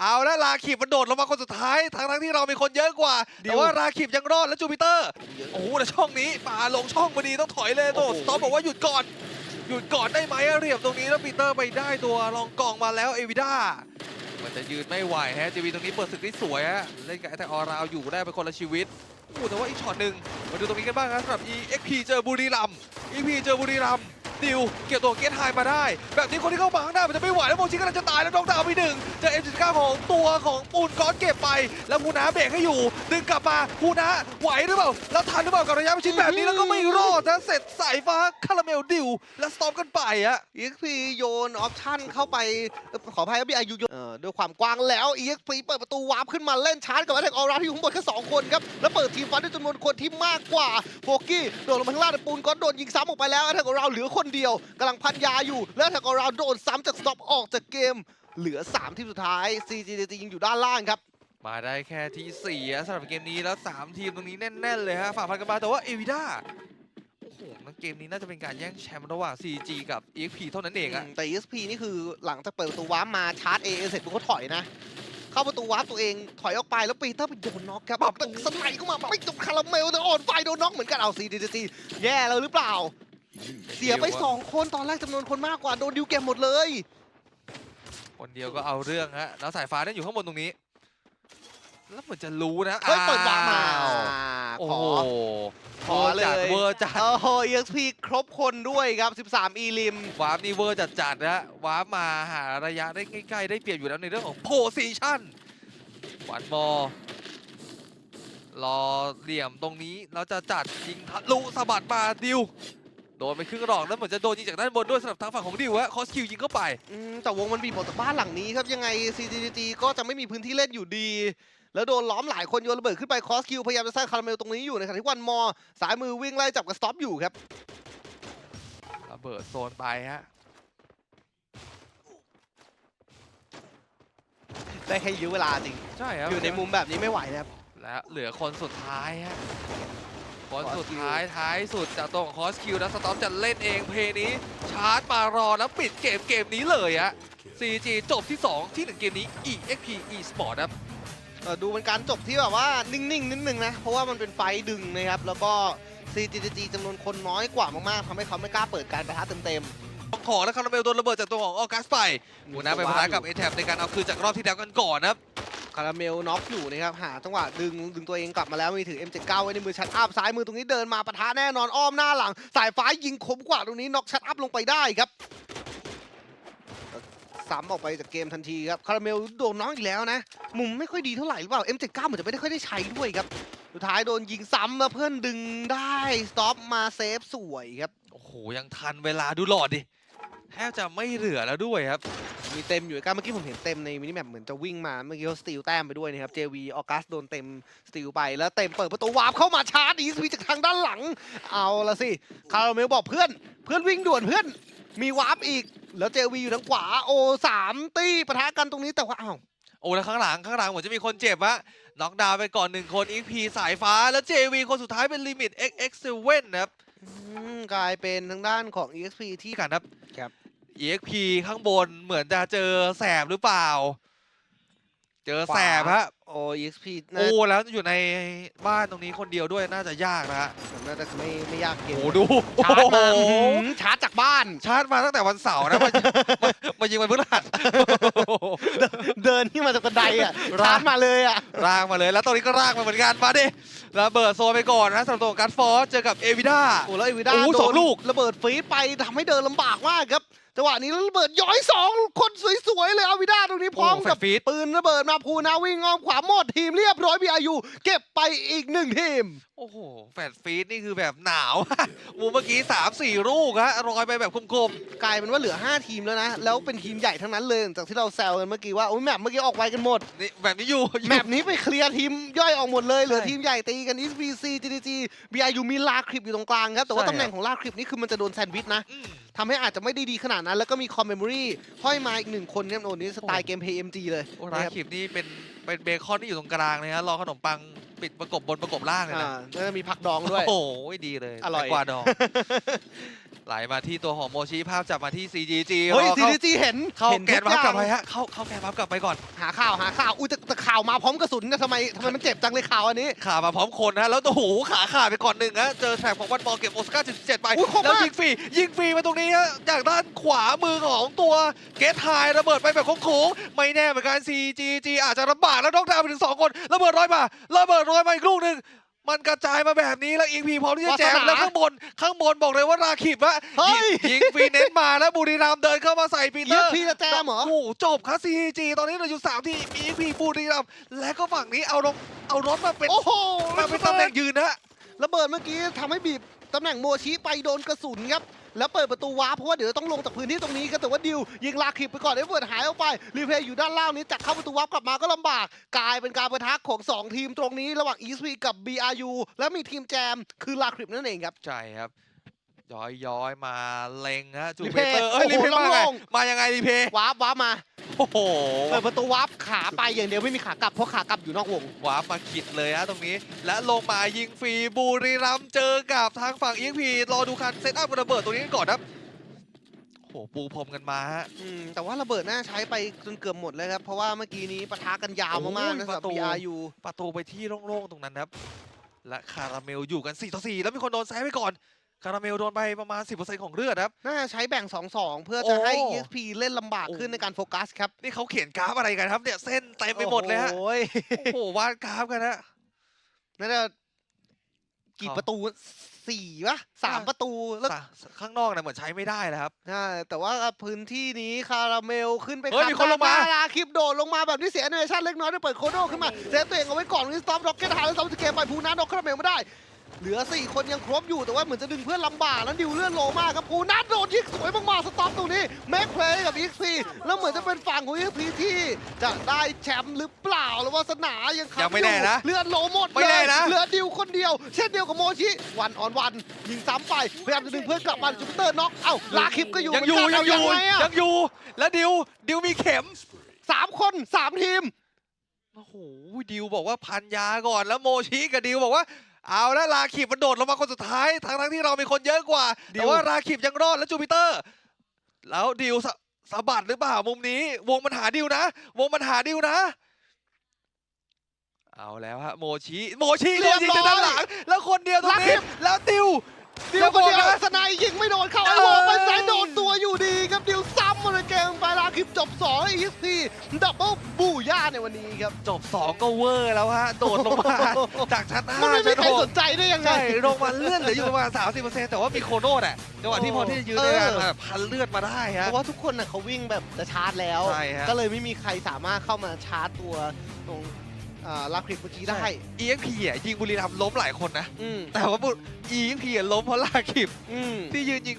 เอาแล้วลาขิบมันโดดลงมาคนสุดท้ายทั้งทั้งๆที่เรามีคนเยอะกว่าดิวแต่ว่าลาขิบยังรอดแล้วจูปิเตอร์ โอ้โหแต่ช่องนี้ป่าลงช่องพอดีต้องถอยเลยโตโอ้โหสต็อปบอกว่าหยุดก่อน หยุดก่อนได้ไหมอะเหรียบตรงนี้แล้วปีเตอร์ไปได้ตัวรองกองมาแล้วเอวิด้ามันจะยืนไม่ไหวฮะจีวีตรงนี้เปิดศึกได้สวยฮะเล่นกับแอตแทกออราวอยู่ได้เป็นคนละชีวิตโอ้โหแต่ว่าอีกช็อตหนึ่งมาดูตรงนี้กันบ้างครับสำหรับ EXP เจอบุรีรัมย์ EP เจอบุรีรัมย์ ดิวเกี่ยวตัวเกตไฮมาได้ แบบนี้คนที่เข้ามาข้างหน้ามันจะไม่ไหวแล้วโมชิกำลังจะตายแล้วน้องดาวไปหนึ่งเจอเอ็มจิก้าของตัวของปูนก้อนเก็บไป แล้วภูนาเบรกให้อยู่ ดึงกลับมาภูนาไหวหรือเปล่า แล้วทันหรือเปล่ากับระยะประชิดแบบนี้แล้วก็ไม่รอดนะเสร็จสายฟ้าคาราเมลดิว แล้วสตอมกันไปอะ EXP โยนออปชั่นเข้าไปเอ่อขออภัยครับพี่อายุโยนเอ่อด้วยความกว้างแล้ว EXP เปิดประตูวาร์ปขึ้นมาเล่นชาร์จกับแอตแทกออราที่อยู่ข้างบนแค่สองคนครับแล้วเปิดทีมฟันด้วยจำนวนคนที่มากกว่าโฟกี้โดดลงมาข้างล่างแต่ปูนก็โดนยิงซ้ำออกไปแล้วแอตแทกออราเหลือคนเดียวกำลังพันยาอยู่ แล้วแอตแทกออราโดนซ้ำจากสต็อปออกจากเกมเหลือ 3 ทีมสุดท้าย CGDT ยิงอยู่ด้านล่างครับ มาได้แค่ที่สี่อะสำหรับเกมนี้แล้วสามทีมตรงนี้แน่นๆเลยฮะฝ่าฟันกันมาแต่ว่าเอวิด้าโอ้โหงั้นเกมนี้น่าจะเป็นการแย่งแชมป์ระหว่าง CG กับ EXP เท่านั้นเองอะแต่ ESP นี่คือหลังจากเปิดประตูวาร์ปมาชาร์จ A เสร็จปุ๊บเขาถอยนะ เข้าประตูวาร์ปตัวเองถอยออกไปแล้วปีเตอร์ไปโดนน็อกครับแบบสไนด์เข้ามาไม่จบคาราเมลแต่อ่อนไฟโดนน็อกเหมือนกันเอาซีดีซีแย่แล้วหรือเปล่า เสียไป2คนตอนแรกจำนวนคนมากกว่าโดนดิวเกมหมดเลย คนเดียวก็เอาเรื่องฮะแล้วสายฟ้าเนี่ยอยู่ข้างบนตรงนี้ แล้วเหมือนจะรู้นะเฮ้ยเปิดวาร์ปมาอ้วโอ้ขอโหขอเลยจัดเวอร์จัดโอ้โห EXP ครบคนด้วยครับ 13 อีลิมวาร์ปนี่เวอร์จัดจัดๆนะวาร์ปมาหาระยะได้ใกล้ๆได้เปรียบอยู่แล้วในเรื่องของโพซิชันวันบอลรอเหลี่ยมตรงนี้แล้วจะจัดยิงทะลุสะบัดมาดิวโดนไปครึ่งหลอกแล้วเหมือนจะโดนยิงจากด้านบนด้วยสำหรับทางฝั่งของดิวฮะคอสคิวยิงเข้าไปอืมแต่วงมันบีบออกจากบ้านหลังนี้ครับยังไง CGT ก็จะไม่มีพื้นที่เล่นอยู่ดี แล้วโดนล้อมหลายคนโยนระเบิดขึ้นไปคอสคิวพยายามจะสร้างคาราเมลตรงนี้อยู่ในขณะที่วันมอสายมือวิ่งไล่จับกับสต็อปอยู่ครับระเบิดโซนไปฮะได้แค่ยื้อเวลาจริง ใช่ครับอยู่ในมุมแบบนี้ไม่ไหวนะครับ และเหลือคนสุดท้ายฮะคนคอสคิวสุดท้ายท้ายสุดจากตัวของคอสคิวแล้วสตอมจะเล่นเองเพลย์นี้ ชาร์จมารอแล้วปิดเกมเกมนี้เลยฮะ CG จบที่ 2 ที่ 1 เกมนี้ EXP Esport ครับ เอ่อดูเป็นการจบที่แบบว่านิ่งๆนิดนึงนะ เพราะว่ามันเป็นไฟต์ดึงนะครับ แล้วก็ CGT จำนวนคนน้อยกว่ามากๆทำให้เขาไม่กล้าเปิดการประทะเต็มของและคาราเมลโดนระเบิดจากตัวของออกัสไปๆหมูนะไปพะทะกับเอแทในการเอาคืนจากรอบที่แล้วกันก่อนนะครับ คาราเมลน็อกอยู่นะครับหาจังหวะดึงดึงตัวเองกลับมาแล้วมีถือ M79 ไว้ในมือชัดอัพซ้ายมือตรงนี้เดินมาปะทะแน่นอนอ้อมหน้าหลัง สายฟ้ายิงคมกว่าตรงนี้น็อกชัดอัพลงไปได้ครับ ซ้ำออกไปจากเกมทันทีครับคาราเมลโดนน้องอีกแล้วนะ มุมไม่ค่อยดีเท่าไหร่หรือเปล่า M79 เหมือนจะไม่ได้ค่อยได้ใช้ด้วยครับ สุดท้ายโดนยิงซ้ำแล้วเพื่อนดึงได้สต็อปมาเซฟสวยครับ โอ้โห ยังทันเวลาดูหลอดดิแทบจะไม่เหลือแล้วด้วยครับ มีเต็มอยู่กันเมื่อกี้ผมเห็นเต็มในมินิแมปเหมือนจะวิ่งมาเมื่อกี้เขาสตีลแต้มไปด้วยนะครับ JV ออกัสโดนเต็มสตีลไปแล้วเต็มเปิดประตูวาร์ปเข้ามาชาร์จอีสวีจากทางด้านหลัง เอาละสิคาราเมลบอกเพื่อนเพื่อนวิ่งด่วนเพื่อน มีวาร์ปอีก แล้ว JV อยู่ทางขวา โอสามตีปะทะกันตรงนี้แต่ว่าอ้าวโอ้แล้วข้างหลังข้างหลังเหมือนจะมีคนเจ็บอะน็อกดาวน์ไปก่อนหนึ่งคน EXP สายฟ้า แล้ว JV คนสุดท้ายเป็นลิมิต XX7 นะครับอืมกลายเป็นทางด้านของ EXP ที่ ที่กันครับ ครับ EXP ข้างบนเหมือนจะเจอแสบหรือเปล่า เจอแสบฮะโอ EXP น่าโอ้แล้วอยู่ในบ้านตรงนี้คนเดียวด้วยน่าจะยากนะฮะน่าจะไม่ไม่ยากเกมโอ้ดูชาร์จมาโอ้โหอื้อหือชาร์จจากบ้าน ชาร์จมาตั้งแต่วันเสาร์นะมามามายิงวันพฤหัสเดินที่มาจากบันไดอะราชาร์จมาเลยอะร่างมาเลย แล้วตอนนี้ก็ร่างมาเหมือนกันมาดิระเบิดโซนไปก่อนนะสำหรับตัวของการดฟอร์สเจอกับเอวิด้า โอ้แล้วเอวิด้าโอ้โดสองนลูก ระเบิดฟรีดไปทำให้เดินลำบากมากครับจังหวะนี้แล้วระเบิดย้อยสองคนสวยๆเลยเอาวิด้าตรงนี้พร้อมโแฟกับดฟีด ปืนระเบิดมาภูนาวิ่งอ้อมขวาหมดทีมเรียบร้อยบีอายุเก็บไปอีกหนึ่งทีมโอ้โห แฟดฟีดนี่คือแบบหนาวมูเมื่อกี้3 4ลูกฮะรอยไปแบบคมกลายเป็นว่าเหลือ 5 ทีมแล้วนะ แล้วเป็นทีมใหญ่ทั้งนั้นเลยหลังจากที่เราแซวกันเมื่อกี้ว่า โอ้ยแมปเมื่อกี้ออกไวกันหมดๆนี่แบบนี้อยู่อยู่แมปนี้ไปเคลียร์ทีมย่อยออกหมดเลย เหลือใช่ทีมใหญ่ตีกัน SBC GDG BIU มีลาคลิปอยู่ตรงกลางครับ แต่ว่าใช่ตำแหน่งของลาคลิปนี่คือมันจะโดนแซนด์วิชนะอืมทำให้อาจจะไม่ได้ดีขนาดนั้น แล้วก็มีคอมเมมโมรี่ห้อยมาอีกหนึ่งคนเนี่ยโอ้นี่สไตล์เกมเพย์เอ็มจีเลยโอ้ร้านนะครับคลิปนี่เป็นเป็นเบคอนที่อยู่ตรงกลางเลยฮะรอขนมปัง ปิดประกบบนประกบล่างเลยอ่านะแล้วก็มีผักดองด้วย โอ้โหดีเลยอร่อย แตงกวาดอง ไหลมาที่ตัวของโมชิภาพจับมาที่ CGG เฮ้ยรอซีเข้าดีจีเห็นเข้าห็นแกนทุวับอย่ากลับงไปฮะเข้าเข้าแกนวับกลับไปก่อนหาข่าวหาข่าวอุ้ยแต่แต่ข่าวมาพร้อมกระสุนนะทำไมทำไมมันเจ็บจังเลยข่าวอันนี้ ขามาพร้อมคนนะแล้วโอ้โหขาขาดไปก่อนหนึ่งฮะเจอแทร็กของวันบอลเก็บโอสการ์77ไปอุ๊ยคมมากแล้วยิงฟรียิงฟรีมาตรงนี้ฮะจากด้านขวามือของตัวเกตไฮระเบิดไปแบบโค้งๆไม่แน่เหมือนกัน CGG อาจจะลำบากแล้วน็อกดาวน์ไปถึงสองคนระเบิดร้อยมาระเบิดร้อยมาอีกลูกหนึ่ง มันกระจายมาแบบนี้แล้วอีพีพร้อมที่จะแจมวาสนาแล้วข้างบน ข้างบนบอกเลยว่าราขิบอะเฮ้ย ยิงฟรีเน้นมาแล้วบุรีรัมย์เดินเข้ามาใส่ปีเตเยีอยร์ พี่จะแจมเหรอ โอ้โหจบครับ CG ตอนนี้เราอยู่สามที่มีอีพีบุรีรัมย์และก็ฝั่งนี้เอาลงเอารถมาเป็นโอ้โหมาเป็นตำแหน่งยืนนะระเบิดเมื่อกี้ทำให้บีบตำแหน่งโมชิไปโดนกระสุนครับ แล้วเปิดประตูวาร์เพราะว่าเดี๋ยวต้องลงจากพื้นที่ตรงนี้ครับแต่ว่าดิวยิงลากิบไปก่อนเอฟเวิร์ดหายออกไปรีเพย์อยู่ด้านล่างนี้จากเข้าประตูวาร์กลับมาก็ลำบากกลายเป็นการประทะของ 2 ทีมตรงนี้ ระหว่าง e s p กับ BRU แล้วมีทีมแจมคือลาคิปนั่นเองครับใช่ครับ ย้อยย้อยมาเล็งฮะจูรีเปเพย์เตอร์เอ้ยโอ้รีโหเพย์มาไงโล่งมายังไงรีเพย์วาร์ปวาร์ปมาโอ้โหเปิดประตูวาร์ปขาไปอย่างเดียวไม่มีขากลับเพราะขากลับอยู่นอกวงวาร์ปมาขิดเลยฮะตรงนี้ และลงมายิงฟรีบุรีรัมย์เจอกับทางฝั่งอีพีรอดูการเซตอัพระเบิดตรงนี้กันก่อนครับโอ้โหปูพรมกันมาฮะอืมแต่ว่าระเบิดน่าใช้ไปจนเกือบหมดเลยครับ เพราะว่าเมื่อกี้นี้ปะทะกันยาวมากๆนะสำหรับโอ้ยประตู BRU ประตูไปที่โล่งๆตรงนั้นครับ และคาราเมลอยู่กัน 4 ต่อ 4 แล้วมีคนโดนแซะไปก่อน คาราเมลโดนไปประมาณ 10%ของเลือดครับ น่าจะใช้แบ่ง 2-2 เพื่อจะให้โอ้ EXP เล่นลำบากขึ้นในการโฟกัสครับ นี่เขาเขียนกราฟอะไรกันครับเนี่ยเส้นเต็มไปหมดเลยฮะ โอ้ยโอ้โหวาดกราฟกันฮะน่าจะกี่เขาประตูสี่ปะสามอ่าประตูแล้วสะข้างนอกนะเหมือนใช้ไม่ได้แล้วครับใช่แต่ว่าพื้นที่นี้คาราเมลขึ้นไปเฮ้ยมีคนลงมาลาคลิปโดดลงมาแบบที่เสียเนชั่นเล็กน้อยได้เปิดโคโดขึ้นมาเซฟตัวเองเอาไว้ก่อนวิสตอมร็อกเก็ตหายแล้วซอมสเกมไปภูนัทน็อกคาราเมลไม่ได้ เหลือ 4 คนยังครบอยู่แต่ว่าเหมือนจะดึงเพื่อนลำบากแล้วดิวเลื่อนโลมากครับภูนัทโดนยิงสวยมากๆสต็อปตรงนี้แม็กเพลย์กับอีกซีแล้วเหมือนจะเป็นฝั่งของอีกซีที่จะได้แชมป์หรือเปล่าหรือว่าสนายังขับยังไม่แน่นะเลื่อนโลหมดไม่แน่นะเลยเหลือดิวคนเดียว เช่นเดียวกับโมชิวันออนวันยิงซ้ำไปพยายามจะดึงเพื่อนกลับมาจูปิเตอร์น็อกเอ้าลาคลิปก็อยู่ยังอยู่เหมืนยักังนอยู่เาไงอะยังอยู่ แล้วดิวดิวมีเข็มสามคนสามทีม โอ้โหดิวบอกว่าพันยาก่อนแล้วโมชิกับดิวบอกว่า เอาแล้วลาขิบมันโดดลงมาคนสุดท้ายทั้งทั้งๆที่เรามีคนเยอะกว่าดิวแต่ว่าราขิบยังรอดแล้วจูปิเตอร์ แล้วดิวสะสะบัดหรือเปล่ามุมนี้ วงมันหาดิวนะ วงมันหาดิวนะ เอาแล้วฮะโมชิโมชิโดนยิงจากด้านหลัง แล้วคนเดียวตรงลาขินี้บแล้วดิวดิวคนเดียวจะบอกนะสนายยิงไม่โดนเข้าไอ้เออวอลไปสายโดนตัวอยู่ดีครับดิวซ้ำมาเลยเกมไปลาคลิปจบ2แล้วอีกทีดับเบิลบู ย่าในวันนี้ครับ จบสองก็เวอร์แล้วฮะ โดดลงมา จากชั้นห้ามันไม่มีชั้นใครหกสนใจได้ยังไง ใช่ลงมาเลื่อนเหลืออยู่ประมาณ30%แต่ว่ามีโคโน่แหละจังหวะที่พอที่จะยืนได้กันเออ แบบพันเลือดมาได้เพฮะ ราะว่าทุกคนน่ะเขาวิ่งแบบจะชาร์จแล้ว ใช่ฮะ ก็เลยไม่มีใครสามารถเข้ามาชาร์จตัวตรงอ่าลาคลิปเมื่อกี้ได้ EXP อะยิงบุรีรัมย์ล้มหลายคนนะ อืมแต่ว่าบุ EXP อะล้มเพราะลาคิบอืมที่ยืนยิง